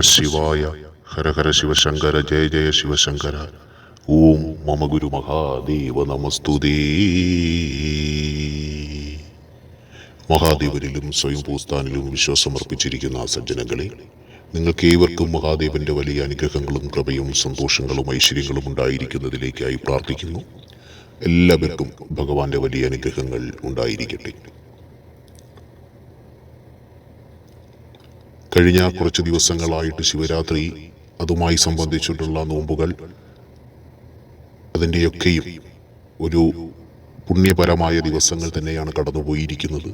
ശിവായ. ഹര ഹര ശിവശങ്കര ജയ ജയ ശിവശങ്കര. ഓം മമ ഗുരു മഹാദേവ നമസ്തുതി. മഹാദേവനിലും സ്വയം പൂസ്ഥാനിലും വിശ്വാസമർപ്പിച്ചിരിക്കുന്ന സജ്ജനങ്ങളെ നിങ്ങൾക്ക് ഏവർക്കും മഹാദേവന്റെ വലിയ അനുഗ്രഹങ്ങളും കൃപയും സന്തോഷങ്ങളും ഐശ്വര്യങ്ങളും ഉണ്ടായിരിക്കുന്നതിലേക്കായി പ്രാർത്ഥിക്കുന്നു. എല്ലാവർക്കും ഭഗവാന്റെ വലിയ അനുഗ്രഹങ്ങൾ ഉണ്ടായിരിക്കട്ടെ. കഴിഞ്ഞ കുറച്ച് ദിവസങ്ങളായിട്ട് ശിവരാത്രി അതുമായി സംബന്ധിച്ചിട്ടുള്ള നോമ്പുകൾ അതിന്റെയൊക്കെയും ഒരു പുണ്യപരമായ ദിവസങ്ങൾ തന്നെയാണ് കടന്നുപോയിരിക്കുന്നത്.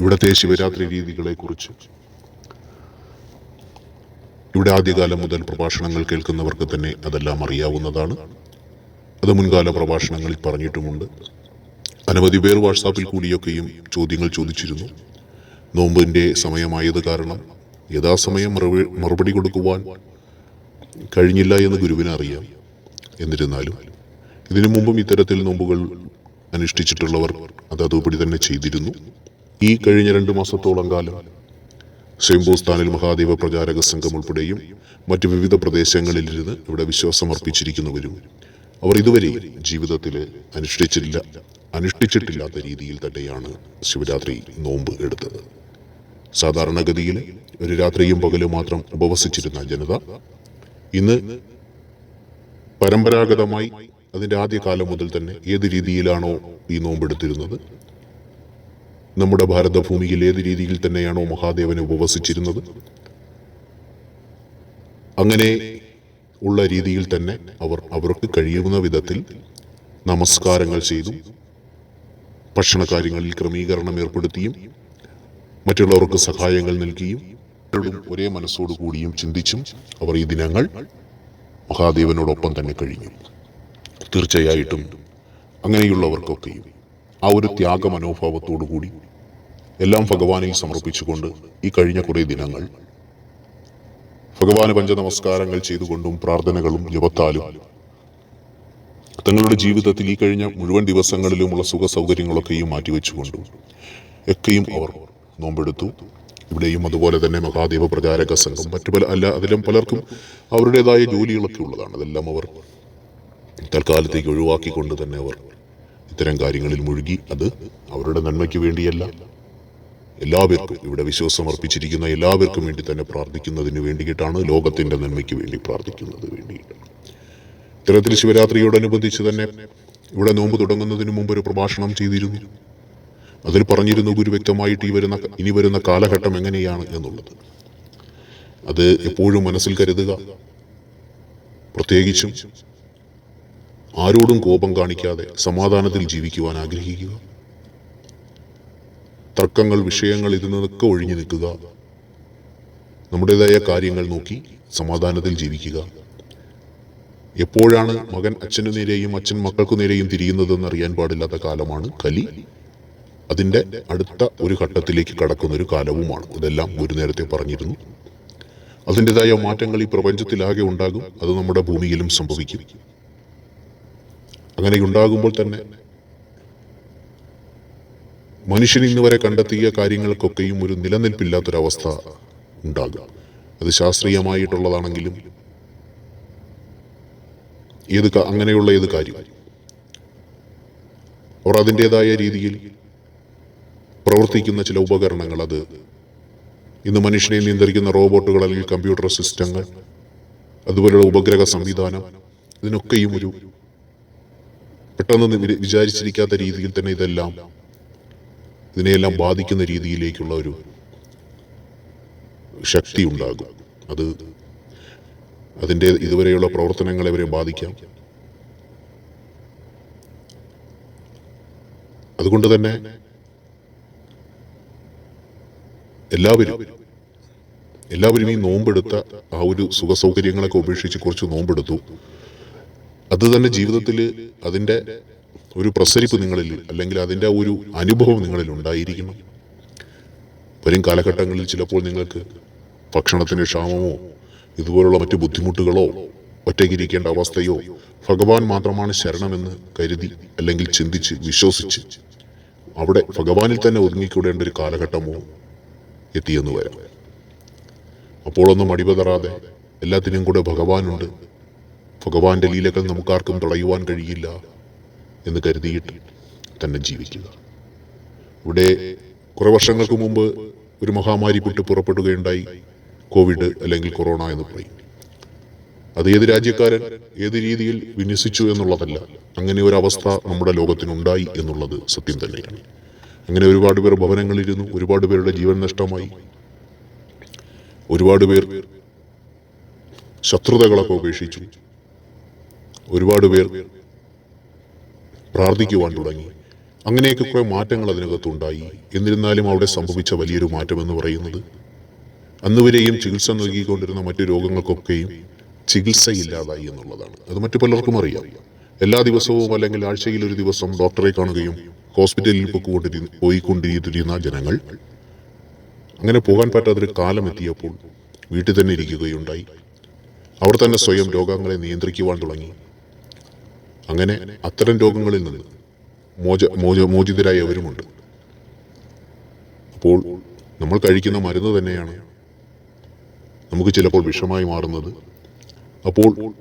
ഇവിടുത്തെ ശിവരാത്രി രീതികളെക്കുറിച്ച് ഇവിടെ ആദ്യകാലം മുതൽ പ്രഭാഷണങ്ങൾ കേൾക്കുന്നവർക്ക് തന്നെ അതെല്ലാം അറിയാവുന്നതാണ്. അത് മുൻകാല പ്രഭാഷണങ്ങളിൽ പറഞ്ഞിട്ടുമുണ്ട്. അനവധി പേർ വാട്സാപ്പിൽ കൂടിയൊക്കെയും ചോദ്യങ്ങൾ ചോദിച്ചിരുന്നു. നോമ്പിന്റെ സമയമായത് കാരണം യഥാസമയം മറുപടി കൊടുക്കുവാൻ കഴിഞ്ഞില്ല എന്ന് ഗുരുവിന് അറിയാം. എന്നിരുന്നാലും ഇതിനു മുമ്പും ഇത്തരത്തിൽ നോമ്പുകൾ അനുഷ്ഠിച്ചിട്ടുള്ളവർ അത് അതുപടി തന്നെ ചെയ്തിരുന്നു. ഈ കഴിഞ്ഞ രണ്ട് മാസത്തോളം കാലം സ്വയംഭൂസ്ഥാനിൽ മഹാദേവ പ്രചാരക സംഘം ഉൾപ്പെടെയും മറ്റ് വിവിധ പ്രദേശങ്ങളിലിരുന്ന് ഇവിടെ വിശ്വാസം അർപ്പിച്ചിരിക്കുന്നവരും അവർ ഇതുവരെ ജീവിതത്തിൽ അനുഷ്ഠിച്ചിട്ടില്ല അനുഷ്ഠിച്ചിട്ടില്ലാത്ത രീതിയിൽ തന്നെയാണ് ശിവരാത്രി നോമ്പ് എടുത്തത്. സാധാരണഗതിയിൽ ഒരു രാത്രിയും പകലും മാത്രം ഉപവസിച്ചിരുന്ന ജനത ഇന്ന് പരമ്പരാഗതമായി അതിന്റെ ആദ്യകാലം മുതൽ തന്നെ ഏത് രീതിയിലാണോ ഈ നോമ്പെടുത്തിരുന്നത്? നമ്മുടെ ഭാരതഭൂമിയിൽ ഏത് രീതിയിൽ തന്നെയാണോ മഹാദേവനെ ഉപവസിച്ചിരുന്നത്? അങ്ങനെ ഉള്ള രീതിയിൽ തന്നെ അവർ അവർക്ക് കഴിയുന്ന വിധത്തിൽ നമസ്കാരങ്ങൾ ചെയ്തു ഭക്ഷണ കാര്യങ്ങളിൽ ക്രമീകരണം ഏർപ്പെടുത്തിയും മറ്റുള്ളവർക്ക് സഹായങ്ങൾ നൽകിയും ഒരേ മനസ്സോടു കൂടിയും ചിന്തിച്ചും അവർ ഈ ദിനങ്ങൾ മഹാദേവനോടൊപ്പം തന്നെ കഴിഞ്ഞു. തീർച്ചയായിട്ടും അങ്ങനെയുള്ളവർക്കൊക്കെയും ആ ഒരു ത്യാഗ മനോഭാവത്തോടു കൂടി എല്ലാം ഭഗവാനിൽ സമർപ്പിച്ചുകൊണ്ട് ഈ കഴിഞ്ഞ കുറേ ദിനങ്ങൾ ഭഗവാന് പഞ്ചനമസ്കാരങ്ങൾ ചെയ്തുകൊണ്ടും പ്രാർത്ഥനകളും ജപത്താലും തങ്ങളുടെ ജീവിതത്തിൽ ഈ കഴിഞ്ഞ മുഴുവൻ ദിവസങ്ങളിലുമുള്ള സുഖ സൗകര്യങ്ങളൊക്കെയും മാറ്റിവെച്ചുകൊണ്ടും ഒക്കെയും അവർ നോമ്പെടുത്തു. ഇവിടെയും അതുപോലെ തന്നെ മഹാദേവ പ്രചാരക സംഘം മറ്റു പല അല്ല അതിലും പലർക്കും അവരുടേതായ ജോലികളൊക്കെ ഉള്ളതാണ്. അതെല്ലാം അവർ തൽക്കാലത്തേക്ക് ഒഴിവാക്കിക്കൊണ്ട് തന്നെ അവർ ഇത്തരം കാര്യങ്ങളിൽ മുഴുകി. അത് അവരുടെ നന്മയ്ക്ക് വേണ്ടിയല്ല. എല്ലാവർക്കും ഇവിടെ വിശ്വാസം അർപ്പിച്ചിരിക്കുന്ന എല്ലാവർക്കും വേണ്ടി തന്നെ പ്രാർത്ഥിക്കുന്നതിന് വേണ്ടിയിട്ടാണ് ലോകത്തിന്റെ നന്മയ്ക്ക് വേണ്ടി പ്രാർത്ഥിക്കുന്നത് വേണ്ടിയിട്ട്. ഇത്തരത്തിൽ ശിവരാത്രിയോടനുബന്ധിച്ച് തന്നെ ഇവിടെ നോമ്പ് തുടങ്ങുന്നതിന് മുമ്പ് ഒരു പ്രഭാഷണം ചെയ്തിരുന്നു. അതിൽ പറഞ്ഞിരുന്നു ഗുരു വ്യക്തമായിട്ട് ഈ വരുന്ന ഇനി വരുന്ന കാലഘട്ടം എങ്ങനെയാണ് എന്നുള്ളത്. അത് എപ്പോഴും മനസ്സിൽ കരുതുക. പ്രത്യേകിച്ചും ആരോടും കോപം കാണിക്കാതെ സമാധാനത്തിൽ ജീവിക്കുവാൻ ആഗ്രഹിക്കുക. തർക്കങ്ങൾ വിഷയങ്ങൾ ഇതിൽ നിന്നൊക്കെ ഒഴിഞ്ഞു നിൽക്കുക. നമ്മുടേതായ കാര്യങ്ങൾ നോക്കി സമാധാനത്തിൽ ജീവിക്കുക. എപ്പോഴാണ് മകൻ അച്ഛനു നേരെയും അച്ഛൻ മക്കൾക്കു നേരെയും തിരിയുന്നതെന്ന് അറിയാൻ പാടില്ലാത്ത കാലമാണ് കലി. അതിന്റെ അടുത്ത ഒരു ഘട്ടത്തിലേക്ക് കടക്കുന്ന ഒരു കാലവുമാണ്. ഇതെല്ലാം ഒരു നേരത്തെ പറഞ്ഞിരുന്നു. അതിന്റെതായ മാറ്റങ്ങൾ ഈ പ്രപഞ്ചത്തിലാകെ ഉണ്ടാകും. അത് നമ്മുടെ ഭൂമിയിലും സംഭവിക്കും. അങ്ങനെ ഉണ്ടാകുമ്പോൾ തന്നെ മനുഷ്യൻ ഇന്ന് വരെ കണ്ടെത്തിയ കാര്യങ്ങൾക്കൊക്കെയും ഒരു നിലനിൽപ്പില്ലാത്തൊരവസ്ഥ ഉണ്ടാകും. അത് ശാസ്ത്രീയമായിട്ടുള്ളതാണെങ്കിലും ഏത് അങ്ങനെയുള്ള ഏത് കാര്യം? അവർ അതിന്റെതായ രീതിയിൽ പ്രവർത്തിക്കുന്ന ചില ഉപകരണങ്ങൾ അത്. ഇന്ന് മനുഷ്യനെ നിയന്ത്രിക്കുന്ന റോബോട്ടുകൾ അല്ലെങ്കിൽ കമ്പ്യൂട്ടർ സിസ്റ്റങ്ങൾ അതുപോലെയുള്ള ഉപഗ്രഹ സംവിധാനം ഇതിനൊക്കെയും ഒരു പെട്ടെന്ന് വിചാരിച്ചിരിക്കാത്ത രീതിയിൽ തന്നെ ഇതെല്ലാം ഇതിനെയെല്ലാം ബാധിക്കുന്ന രീതിയിലേക്കുള്ള ഒരു ശക്തി ഉണ്ടാകും. അത് അതിന്റെ ഇതുവരെയുള്ള പ്രവർത്തനങ്ങളെ വരെ ബാധിക്കാം. അതുകൊണ്ട് തന്നെ എല്ലാവരും എല്ലാവരും ഈ നോമ്പെടുത്ത ആ ഒരു സുഖ സൗകര്യങ്ങളൊക്കെ ഉപേക്ഷിച്ച് കുറച്ച് നോമ്പെടുത്തു. അത് തന്നെ ജീവിതത്തിൽ അതിന്റെ ഒരു പ്രസരിപ്പ് നിങ്ങളിൽ അല്ലെങ്കിൽ അതിന്റെ ഒരു അനുഭവം നിങ്ങളിൽ ഉണ്ടായിരിക്കണം. വരും കാലഘട്ടങ്ങളിൽ ചിലപ്പോൾ നിങ്ങൾക്ക് ഭക്ഷണത്തിന്റെ ക്ഷാമമോ ഇതുപോലുള്ള മറ്റു ബുദ്ധിമുട്ടുകളോ ഒറ്റയ്ക്കിരിക്കേണ്ട അവസ്ഥയോ ഭഗവാൻ മാത്രമാണ് ശരണമെന്ന് കരുതി അല്ലെങ്കിൽ ചിന്തിച്ച് വിശ്വസിച്ച് അവിടെ ഭഗവാനിൽ തന്നെ ഒതുങ്ങിക്കൂടേണ്ട ഒരു കാലഘട്ടമോ എത്തിയെന്ന് വരാം. അപ്പോഴൊന്നും അടിപതറാതെ എല്ലാത്തിനും കൂടെ ഭഗവാനുണ്ട്. ഭഗവാന്റെ ലീലകൾ നമുക്കാർക്കും തടയുവാൻ കഴിയില്ല എന്ന് കരുതിയിട്ട് തന്നെ ജീവിക്കുക. ഇവിടെ കുറേ വർഷങ്ങൾക്ക് മുമ്പ് ഒരു മഹാമാരി പൊട്ടി പുറപ്പെടുകയുണ്ടായി. കോവിഡ് അല്ലെങ്കിൽ കൊറോണ എന്ന് പറയും. അത് ഏത് രാജ്യക്കാരൻ ഏത് രീതിയിൽ വിന്യസിച്ചു എന്നുള്ളതല്ല. അങ്ങനെ ഒരു അവസ്ഥ നമ്മുടെ ലോകത്തിനുണ്ടായി എന്നുള്ളത് സത്യം തന്നെയാണ്. അങ്ങനെ ഒരുപാട് പേർ ഭവനങ്ങളിരുന്നു ഒരുപാട് പേരുടെ ജീവൻ നഷ്ടമായി. ഒരുപാട് പേർ ശത്രുതകളൊക്കെ ഉപേക്ഷിച്ചു. ഒരുപാട് പേർ പ്രാർത്ഥിക്കുവാൻ തുടങ്ങി. അങ്ങനെയൊക്കെ കുറേ മാറ്റങ്ങൾ അതിനകത്തുണ്ടായി. എന്നിരുന്നാലും അവിടെ സംഭവിച്ച വലിയൊരു മാറ്റമെന്ന് പറയുന്നത് അന്നുവരെയും ചികിത്സ നൽകിക്കൊണ്ടിരുന്ന മറ്റു രോഗങ്ങൾക്കൊക്കെയും ചികിത്സയില്ലാതായി എന്നുള്ളതാണ്. അത് മറ്റു പലർക്കും അറിയാം. എല്ലാ ദിവസവും അല്ലെങ്കിൽ ആഴ്ചയിൽ ഒരു ദിവസം ഡോക്ടറെ കാണുകയും ഹോസ്പിറ്റലിൽ പോയിക്കൊണ്ടിരി പോയിക്കൊണ്ടിരുന്ന ജനങ്ങൾ അങ്ങനെ പോകാൻ പറ്റാത്തൊരു കാലം എത്തിയപ്പോൾ വീട്ടിൽ തന്നെ ഇരിക്കുകയുണ്ടായി. അവർ തന്നെ സ്വയം രോഗങ്ങളെ നിയന്ത്രിക്കുവാൻ തുടങ്ങി. അങ്ങനെ അത്തരം രോഗങ്ങളിൽ നിന്ന് മോച മോച മോചിതരായവരുമുണ്ട്. അപ്പോൾ നമ്മൾ കഴിക്കുന്ന മരുന്ന് തന്നെയാണ് നമുക്ക് ചിലപ്പോൾ വിഷമായി മാറുന്നത്. അപ്പോൾ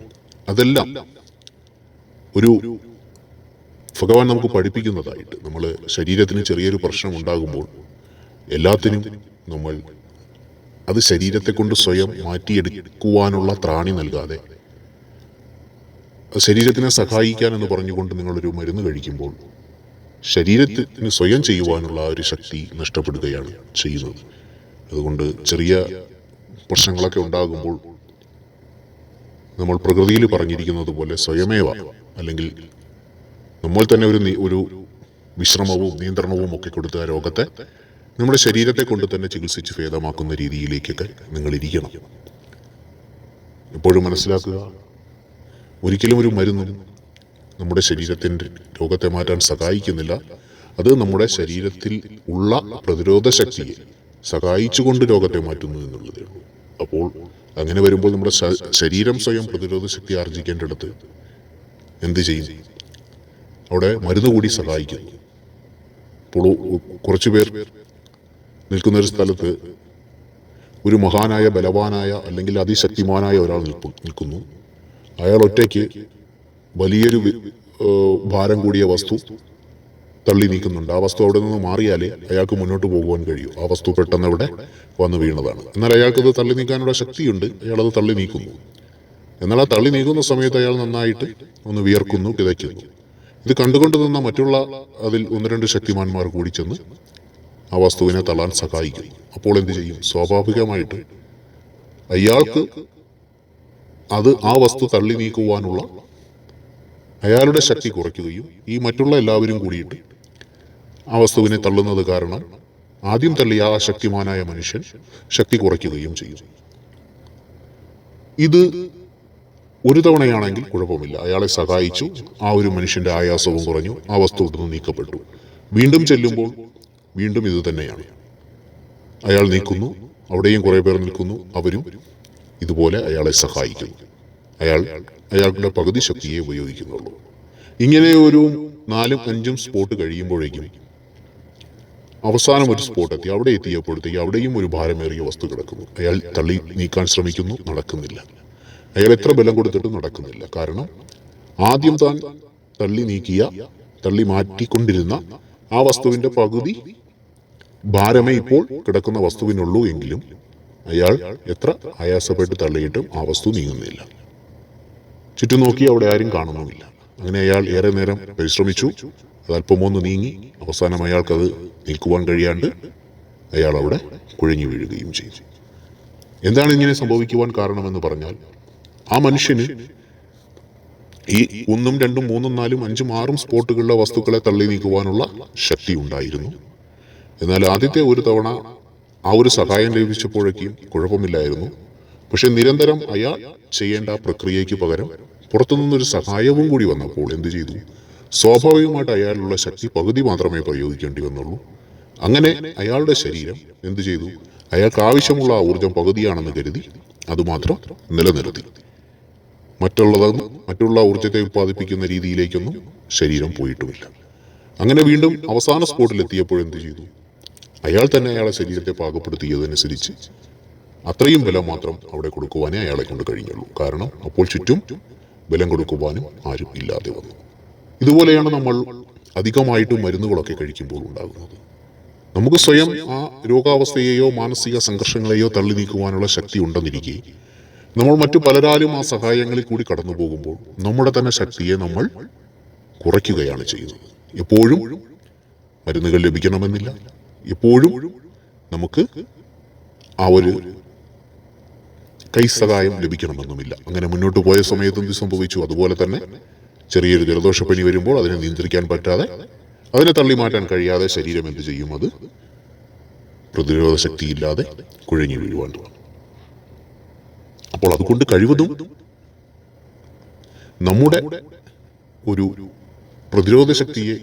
അതെല്ലാം ഒരു ഭഗവാൻ നമുക്ക് പഠിപ്പിക്കുന്നതായിട്ട് നമ്മൾ ശരീരത്തിന് ചെറിയൊരു പ്രശ്നം ഉണ്ടാകുമ്പോൾ എല്ലാത്തിനും നമ്മൾ അത് ശരീരത്തെ കൊണ്ട് സ്വയം മാറ്റിയെടുക്കുവാനുള്ള ത്രാണി നൽകാതെ ശരീരത്തിനെ സഹായിക്കാൻ എന്ന് പറഞ്ഞുകൊണ്ട് നിങ്ങളൊരു മരുന്ന് കഴിക്കുമ്പോൾ ശരീരത്തിന് സ്വയം ചെയ്യുവാനുള്ള ഒരു ശക്തി നഷ്ടപ്പെടുകയാണ് ചെയ്യുന്നത്. അതുകൊണ്ട് ചെറിയ പ്രശ്നങ്ങളൊക്കെ ഉണ്ടാകുമ്പോൾ നമ്മൾ പ്രകൃതിയിൽ പറഞ്ഞിരിക്കുന്നത് പോലെ സ്വയമേവ അല്ലെങ്കിൽ നമ്മൾ തന്നെ ഒരു ഒരു വിശ്രമവും നിയന്ത്രണവും ഒക്കെ കൊടുത്ത് ആ രോഗത്തെ നമ്മുടെ ശരീരത്തെ കൊണ്ട് തന്നെ ചികിത്സിച്ച് ഭേദമാക്കുന്ന രീതിയിലേക്കൊക്കെ നിങ്ങൾ ഇരിക്കണം. എപ്പോഴും മനസ്സിലാക്കുക ഒരിക്കലും ഒരു മരുന്നും നമ്മുടെ ശരീരത്തിന്റെ രോഗത്തെ മാറ്റാൻ സഹായിക്കുന്നില്ല. അത് നമ്മുടെ ശരീരത്തിൽ ഉള്ള പ്രതിരോധ ശക്തിയെ സഹായിച്ചുകൊണ്ട് രോഗത്തെ മാറ്റുന്നു എന്നുള്ളതേ ഉള്ളൂ. അപ്പോൾ അങ്ങനെ വരുമ്പോൾ നമ്മുടെ ശരീരം സ്വയം പ്രതിരോധ ശക്തി ആർജിക്കേണ്ടിടത്ത് എന്ത് ചെയ്യും? അവിടെ മരുന്ന് കൂടി സഹായിക്കും. പുളു കുറച്ചു പേർ നിൽക്കുന്നൊരു സ്ഥലത്ത് ഒരു മഹാനായ ബലവാനായ അല്ലെങ്കിൽ അതിശക്തിമാനായ ഒരാൾ നിൽപ്പു നിൽക്കുന്നു. അയാൾ ഒറ്റയ്ക്ക് വലിയൊരു ഭാരം കൂടിയ വസ്തു തള്ളി നീക്കുന്നുണ്ട്. ആ വസ്തു അവിടെ നിന്ന് മാറിയാലേ അയാൾക്ക് മുന്നോട്ട് പോകുവാൻ കഴിയൂ. ആ വസ്തു പെട്ടെന്ന് അവിടെ വന്ന് വീണതാണ്. എന്നാൽ അയാൾക്കത് തള്ളി നീക്കാനുള്ള ശക്തിയുണ്ട്. അയാളത് തള്ളി നീക്കുന്നു. എന്നാൽ ആ തള്ളി നീങ്ങുന്ന സമയത്ത് അയാൾ നന്നായിട്ട് ഒന്ന് വിയർക്കുന്നു കിതയ്ക്കുന്നു. ഇത് കണ്ടുകൊണ്ട് നിന്ന മറ്റുള്ള അതിൽ ഒന്ന് രണ്ട് ശക്തിമാന്മാർ കൂടി ചെന്ന് ആ വസ്തുവിനെ തള്ളാൻ സഹായിക്കും അപ്പോൾ എന്ത് ചെയ്യും? സ്വാഭാവികമായിട്ട് അയാൾക്ക് അത് ആ വസ്തു തള്ളി നീക്കുവാനുള്ള അയാളുടെ ശക്തി കുറയ്ക്കുകയും ഈ മറ്റുള്ള എല്ലാവരും കൂടിയിട്ട് ആ വസ്തുവിനെ തള്ളുന്നത് കാരണം ആദ്യം തള്ളിയ ആ ശക്തിമാനായ മനുഷ്യൻ ശക്തി കുറയ്ക്കുകയും ചെയ്യും. ഇത് ഒരു തവണയാണെങ്കിൽ കുഴപ്പമില്ല. അയാളെ സഹായിച്ചു. ആ ഒരു മനുഷ്യന്റെ ആയാസവും കുറഞ്ഞു. ആ വസ്തു ഇവിടുന്ന് നീക്കപ്പെട്ടു. വീണ്ടും ചെല്ലുമ്പോൾ വീണ്ടും ഇത് തന്നെയാണ്. അയാൾ നീക്കുന്നു അവിടെയും കുറെ പേർ നിൽക്കുന്നു. അവരും ഇതുപോലെ അയാളെ സഹായിക്കുന്നു. അയാൾ അയാളുടെ പകുതി ശക്തിയെ ഉപയോഗിക്കുന്നുള്ളൂ. ഇങ്ങനെ ഒരു നാലും അഞ്ചും സ്പോട്ട് കഴിയുമ്പോഴേക്കും അവസാനം ഒരു സ്പോട്ട് എത്തി. അവിടെ എത്തിയപ്പോഴത്തേക്ക് അവിടെയും ഒരു ഭാരമേറിയ വസ്തു കിടക്കുന്നു. അയാൾ തള്ളി നീക്കാൻ ശ്രമിക്കുന്നു. നടക്കുന്നില്ല. അയാൾ എത്ര ബലം കൊടുത്തിട്ടും നടക്കുന്നില്ല. കാരണം ആദ്യം താൻ തള്ളി നീക്കിയ തള്ളി മാറ്റിക്കൊണ്ടിരുന്ന ആ വസ്തുവിന്റെ പകുതി ഭാരമേ ഇപ്പോൾ കിടക്കുന്ന വസ്തുവിനുള്ളൂ എങ്കിലും അയാൾ എത്ര ആയാസപ്പെട്ട് തള്ളിയിട്ടും ആ വസ്തു നീങ്ങുന്നില്ല. ചുറ്റും നോക്കി അവിടെ ആരും കാണുന്നുമില്ല. അങ്ങനെ അയാൾ ഏറെ നേരം പരിശ്രമിച്ചു. അതല്പമൊന്ന് നീങ്ങി അവസാനം അയാൾക്കത് നീക്കുവാൻ കഴിയാണ്ട് അയാൾ അവിടെ കുഴഞ്ഞു വീഴുകയും ചെയ്തു. എന്താണ് ഇങ്ങനെ സംഭവിക്കുവാൻ കാരണമെന്ന് പറഞ്ഞാൽ ആ മനുഷ്യന് ഈ ഒന്നും രണ്ടും മൂന്നും നാലും അഞ്ചും ആറും സ്പോട്ടുകളിലെ വസ്തുക്കളെ തള്ളി നീക്കുവാനുള്ള ശക്തി ഉണ്ടായിരുന്നു. എന്നാൽ ആദ്യത്തെ ഒരു തവണ ആ ഒരു സഹായം ലഭിച്ചപ്പോഴേക്കും കുഴപ്പമില്ലായിരുന്നു. പക്ഷെ നിരന്തരം അയാൾ ചെയ്യേണ്ട പ്രക്രിയയ്ക്ക് പകരം പുറത്തുനിന്നൊരു സഹായവും കൂടി വന്നപ്പോൾ എന്ത് ചെയ്തു? സ്വാഭാവികമായിട്ട് അയാളുള്ള ശക്തി പകുതി മാത്രമേ പ്രയോഗിക്കേണ്ടി വന്നുള്ളൂ. അങ്ങനെ അയാളുടെ ശരീരം എന്ത് ചെയ്തു? അയാൾക്ക് ആവശ്യമുള്ള ഊർജം പകുതിയാണെന്ന് കരുതി അതുമാത്രം നിലനിർത്തി. മറ്റുള്ളതൊന്നും മറ്റുള്ള ഊർജത്തെ ഉത്പാദിപ്പിക്കുന്ന രീതിയിലേക്കൊന്നും ശരീരം പോയിട്ടുമില്ല. അങ്ങനെ വീണ്ടും അവസാന എന്ത് ചെയ്തു? അയാൾ തന്നെ അയാളെ ശരീരത്തെ പാകപ്പെടുത്തിയതനുസരിച്ച് അത്രയും ബലം മാത്രം അവിടെ കൊടുക്കുവാനേ അയാളെ കൊണ്ട് കഴിഞ്ഞുള്ളൂ. കാരണം അപ്പോൾ ചുറ്റും ബലം കൊടുക്കുവാനും ആരും ഇല്ലാതെ വന്നു. ഇതുപോലെയാണ് നമ്മൾ അധികമായിട്ട് മരുന്നുകളൊക്കെ കഴിക്കുമ്പോൾ ഉണ്ടാകുന്നത്. നമുക്ക് സ്വയം ആ രോഗാവസ്ഥയെയോ മാനസിക സംഘർഷങ്ങളെയോ തള്ളി നീക്കുവാനുള്ള ശക്തി ഉണ്ടെന്നിരിക്കെ നമ്മൾ മറ്റു പലരാലും ആ സഹായങ്ങളിൽ കൂടി കടന്നു പോകുമ്പോൾ നമ്മുടെ തന്നെ ശക്തിയെ നമ്മൾ കുറയ്ക്കുകയാണ് ചെയ്യുന്നത്. എപ്പോഴും മരുന്നുകൾ ലഭിക്കണമെന്നില്ല. എപ്പോഴും നമുക്ക് ആ ഒരു കൈ സഹായം ലഭിക്കണമെന്നുമില്ല. അങ്ങനെ മുന്നോട്ട് പോയ സമയത്ത് എന്ത് സംഭവിച്ചു. അതുപോലെ തന്നെ ചെറിയൊരു ജലദോഷപ്പനി വരുമ്പോൾ അതിനെ നിയന്ത്രിക്കാൻ പറ്റാതെ അതിനെ തള്ളി മാറ്റാൻ കഴിയാതെ ശരീരം എന്ത് ചെയ്യും? അത് പ്രതിരോധ ശക്തിയില്ലാതെ കുഴഞ്ഞു വീഴുവാൻ തുടങ്ങും. അപ്പോൾ അതുകൊണ്ട് കഴിവതും നമ്മുടെ ഒരു പ്രതിരോധ ശക്തിയെ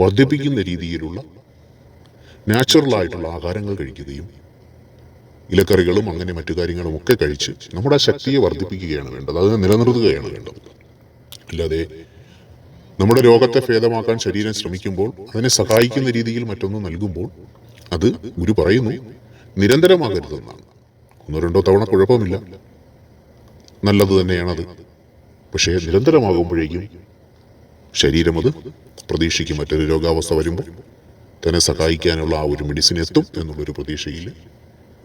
വർദ്ധിപ്പിക്കുന്ന രീതിയിലുള്ള നാച്ചുറലായിട്ടുള്ള ആഹാരങ്ങൾ കഴിക്കുകയും ഇലക്കറികളും അങ്ങനെ മറ്റു കാര്യങ്ങളും ഒക്കെ കഴിച്ച് നമ്മുടെ ശക്തിയെ വർദ്ധിപ്പിക്കുകയാണ് വേണ്ടത്. അതിനെ നിലനിർത്തുകയാണ് വേണ്ടത്. അല്ലാതെ നമ്മുടെ രോഗത്തെ ഭേദമാക്കാൻ ശരീരം ശ്രമിക്കുമ്പോൾ അതിനെ സഹായിക്കുന്ന രീതിയിൽ മറ്റൊന്ന് നൽകുമ്പോൾ അത് ഗുരു പറയുന്നു നിരന്തരമാകരുതെന്നാണ്. ഒന്നോ രണ്ടോ തവണ കുഴപ്പമില്ല. നല്ലത് തന്നെയാണത്. പക്ഷേ നിരന്തരമാകുമ്പോഴേക്കും ശരീരം അത് പ്രതീക്ഷിക്കും. മറ്റൊരു രോഗാവസ്ഥ വരുമ്പോൾ തന്നെ സഹായിക്കാനുള്ള ആ ഒരു മെഡിസിൻ എത്തും എന്നുള്ളൊരു പ്രതീക്ഷയിൽ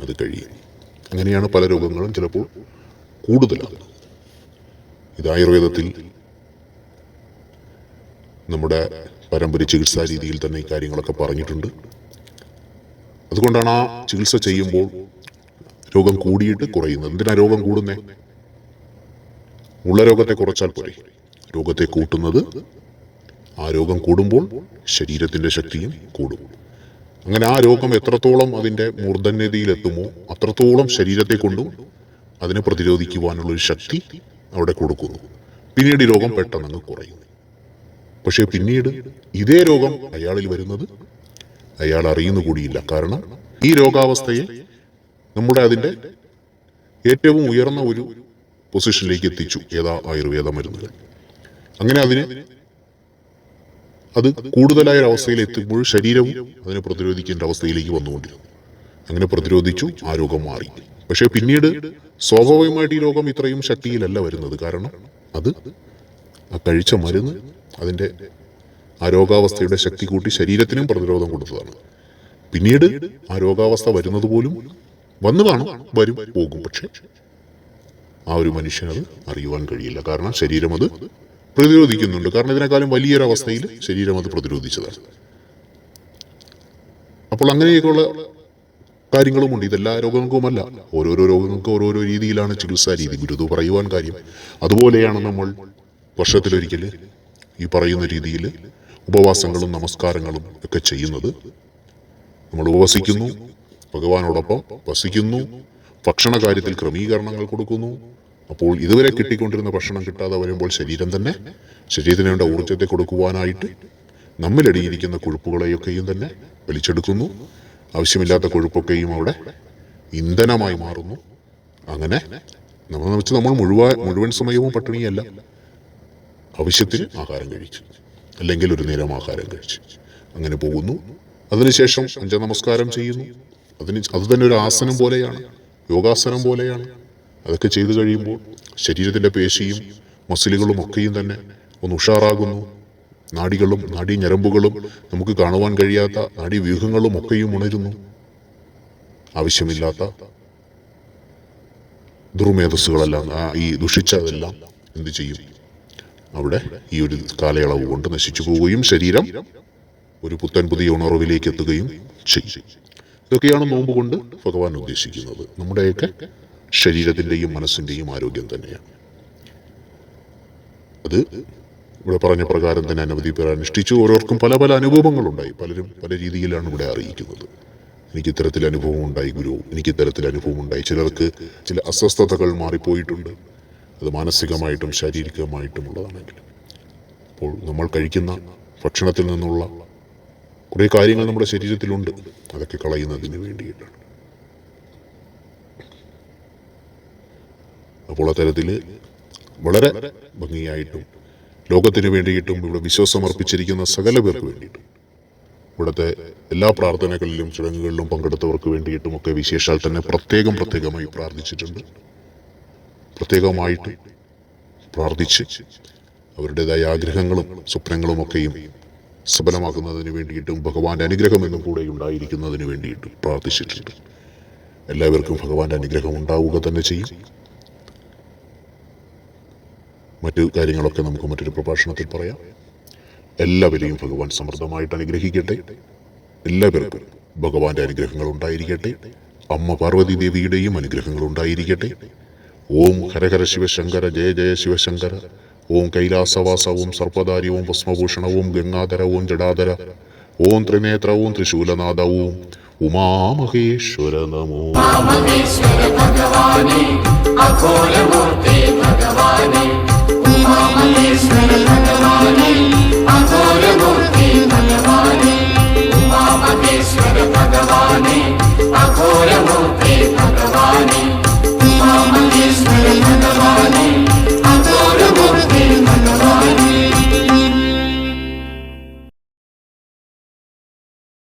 അത് കഴിയും. അങ്ങനെയാണ് പല രോഗങ്ങളും ചിലപ്പോൾ കൂടുതലാകുന്നത് ഇത് ആയുർവേദത്തിൽ നമ്മുടെ പാരമ്പര്യ ചികിത്സാ രീതിയിൽ തന്നെ കാര്യങ്ങളൊക്കെ പറഞ്ഞിട്ടുണ്ട്. അതുകൊണ്ടാണ് ആ ചികിത്സ ചെയ്യുമ്പോൾ രോഗം കൂടിയിട്ട് കുറയുന്നത്. എന്തിനാ രോഗം കൂടുന്നേ? ഉള്ള രോഗത്തെ കുറച്ചാൽ പോരെ. രോഗത്തെ കൂട്ടുന്നത് ആ രോഗം കൂടുമ്പോൾ ശരീരത്തിന്റെ ശക്തിയും കൂടും. അങ്ങനെ ആ രോഗം എത്രത്തോളം അതിന്റെ മൂർധന്യതയിലെത്തുമോ അത്രത്തോളം ശരീരത്തെ കൊണ്ടും അതിനെ പ്രതിരോധിക്കുവാനുള്ള ഒരു ശക്തി അവിടെ കൊടുക്കുന്നു. പിന്നീട് ഈ രോഗം പെട്ടെന്ന് കുറയും. പക്ഷേ പിന്നീട് ഇതേ രോഗം അയാളിൽ വരുന്നത് അയാൾ അറിയുന്നു കൂടിയില്ല. കാരണം ഈ രോഗാവസ്ഥയെ നമ്മുടെ അതിന്റെ ഏറ്റവും ഉയർന്ന ഒരു പൊസിഷനിലേക്ക് എത്തിച്ചു. ഏതാ ആയുർവേദ മരുന്നുകൾ അങ്ങനെ അതിന് അത് കൂടുതലായ ഒരു അവസ്ഥയിൽ എത്തുമ്പോൾ ശരീരവും അതിനെ പ്രതിരോധിക്കേണ്ട അവസ്ഥയിലേക്ക് വന്നുകൊണ്ടിരുന്നു. അങ്ങനെ പ്രതിരോധിച്ചു ആ രോഗം മാറി. പക്ഷേ പിന്നീട് സ്വാഭാവികമായിട്ട് ഈ രോഗം ഇത്രയും ശക്തിയിലല്ല വരുന്നത്. കാരണം അത് ആ കഴിച്ച മരുന്ന് അതിന്റെ ആ രോഗാവസ്ഥയുടെ ശക്തി കൂട്ടി ശരീരത്തിനും പ്രതിരോധം കൊടുത്തതാണ്. പിന്നീട് ആ രോഗാവസ്ഥ വരുന്നത് പോലും വന്നു കാണും വരും പോകും. പക്ഷെ ആ ഒരു മനുഷ്യനത് അറിയുവാൻ കഴിയില്ല. കാരണം ശരീരം അത് പ്രതിരോധിക്കുന്നുണ്ട്. കാരണം ഇതിനേക്കാളും വലിയൊരവസ്ഥയിൽ ശരീരം അത് പ്രതിരോധിച്ചതാണ്. അപ്പോൾ അങ്ങനെയൊക്കെയുള്ള കാര്യങ്ങളുമുണ്ട്. ഇതെല്ലാ രോഗങ്ങൾക്കുമല്ല. ഓരോരോ രോഗങ്ങൾക്ക് ഓരോരോ രീതിയിലാണ് ചികിത്സാ രീതി. ഗുരുതു പറയുവാൻ കാര്യം. അതുപോലെയാണ് നമ്മൾ വർഷത്തിലൊരിക്കൽ ഈ പറയുന്ന രീതിയിൽ ഉപവാസങ്ങളും നമസ്കാരങ്ങളും ഒക്കെ ചെയ്യുന്നത്. നമ്മൾ ഉപവസിക്കുന്നു ഭഗവാനോടൊപ്പം വസിക്കുന്നു ഭക്ഷണ കാര്യത്തിൽ ക്രമീകരണങ്ങൾ കൊടുക്കുന്നു. അപ്പോൾ ഇതുവരെ കിട്ടിക്കൊണ്ടിരുന്ന ഭക്ഷണം കിട്ടാതെ വരുമ്പോൾ ശരീരം തന്നെ ശരീരത്തിന് വേണ്ട ഊർജത്തെ കൊടുക്കുവാനായിട്ട് നമ്മിലടിയിരിക്കുന്ന കൊഴുപ്പുകളെയൊക്കെയും തന്നെ വലിച്ചെടുക്കുന്നു. ആവശ്യമില്ലാത്ത കൊഴുപ്പൊക്കെയും അവിടെ ഇന്ധനമായി മാറുന്നു. അങ്ങനെ നമ്മൾ വെച്ച് നമ്മൾ മുഴുവൻ മുഴുവൻ സമയവും പട്ടിണിയല്ല. ആവശ്യത്തിന് ആഹാരം കഴിച്ചു. അല്ലെങ്കിൽ ഒരു നേരം ആഹാരം കഴിച്ചു. അങ്ങനെ പോകുന്നു. അതിനുശേഷം അഞ്ച നമസ്കാരം ചെയ്യുന്നു. അതിന് അത് തന്നെ ഒരു ആസനം പോലെയാണ്. യോഗാസനം പോലെയാണ്. അതൊക്കെ ചെയ്തു കഴിയുമ്പോൾ ശരീരത്തിന്റെ പേശിയും മസിലുകളും ഒക്കെയും തന്നെ ഒന്ന് ഉഷാറാകുന്നു. നാടികളും നാടി ഞരമ്പുകളും നമുക്ക് കാണുവാൻ കഴിയാത്ത നാഡീവ്യൂഹങ്ങളും ഒക്കെയും ഉണരുന്നു. ആവശ്യമില്ലാത്ത ദുർമേധസ്സുകളെല്ലാം ഈ ദുഷിച്ചതെല്ലാം എന്ത് ചെയ്യും? അവിടെ ഈ ഒരു കാലയളവ് കൊണ്ട് നശിച്ചു പോവുകയും ശരീരം ഒരു പുത്തൻ പുതിയ ഉണർവിലേക്ക് എത്തുകയും ചെയ്യും. ഇതൊക്കെയാണ് നോമ്പ് കൊണ്ട് ഭഗവാൻ ഉദ്ദേശിക്കുന്നത്. നമ്മുടെയൊക്കെ ശരീരത്തിന്റെയും മനസ്സിന്റെയും ആരോഗ്യം തന്നെയാണ്. അത് ഇവിടെ പറഞ്ഞ പ്രകാരം തന്നെ അനവധി പേർ അനുഷ്ഠിച്ചു. ഓരോർക്കും പല പല അനുഭവങ്ങളുണ്ടായി. പലരും പല രീതിയിലാണ് ഇവിടെ അറിയിക്കുന്നത്. എനിക്ക് ഇത്തരത്തിൽ അനുഭവം ഉണ്ടായി ഗുരു. എനിക്ക് ഇത്തരത്തിൽ അനുഭവം ഉണ്ടായി. ചിലർക്ക് ചില അസ്വസ്ഥതകൾ മാറിപ്പോയിട്ടുണ്ട്. അത് മാനസികമായിട്ടും ശാരീരികമായിട്ടും ഉള്ളതാണെങ്കിലും. അപ്പോൾ നമ്മൾ കഴിക്കുന്ന ഭക്ഷണത്തിൽ നിന്നുള്ള കുറേ കാര്യങ്ങൾ നമ്മുടെ ശരീരത്തിലുണ്ട്. അതൊക്കെ കളയുന്നതിന് വേണ്ടിയിട്ടാണ്. അപ്പോൾ അത്തരത്തിൽ വളരെ ഭംഗിയായിട്ടും ലോകത്തിന് വേണ്ടിയിട്ടും ഇവിടെ വിശ്വാസം അർപ്പിച്ചിരിക്കുന്ന സകല പേർക്ക് വേണ്ടിയിട്ടും ഇവിടുത്തെ എല്ലാ പ്രാർത്ഥനകളിലും ചടങ്ങുകളിലും പങ്കെടുത്തവർക്ക് വേണ്ടിയിട്ടും ഒക്കെ വിശേഷാൽ തന്നെ പ്രത്യേകം പ്രത്യേകമായി പ്രാർത്ഥിച്ചിട്ടുണ്ട്. പ്രത്യേകമായിട്ട് പ്രാർത്ഥിച്ച് അവരുടേതായ ആഗ്രഹങ്ങളും സ്വപ്നങ്ങളും ഒക്കെയും സഫലമാക്കുന്നതിന് വേണ്ടിയിട്ടും ഭഗവാന്റെ അനുഗ്രഹം എന്നും കൂടെ ഉണ്ടായിരിക്കുന്നതിന് വേണ്ടിയിട്ടും പ്രാർത്ഥിച്ചിട്ടുണ്ട്. എല്ലാവർക്കും ഭഗവാന്റെ അനുഗ്രഹം ഉണ്ടാവുക തന്നെ ചെയ്യും. മറ്റു കാര്യങ്ങളൊക്കെ നമുക്ക് മറ്റൊരു പ്രഭാഷണത്തിൽ പറയാം. എല്ലാവരെയും ഭഗവാൻ സമൃദ്ധമായിട്ട് അനുഗ്രഹിക്കട്ടെ. എല്ലാവർക്കും ഭഗവാന്റെ അനുഗ്രഹങ്ങൾ ഉണ്ടായിരിക്കട്ടെ. അമ്മ പാർവതി ദേവിയുടെയും അനുഗ്രഹങ്ങൾ ഉണ്ടായിരിക്കട്ടെ. ഓം ഹരഹര ശിവശങ്കര ജയ ജയ ശിവശങ്കര. ഓം കൈലാസവാസവും സർപ്പധാര്യവും ഭസ്മഭൂഷണവും ഗംഗാധരവും ജടാധര. ഓം ത്രിനേത്രവും ത്രിശൂലനാഥവും. ഉമാമഹേശ്വര നമോ. ഭഗവാനെ അഘോരമൂർത്തി ഭഗവാനെ.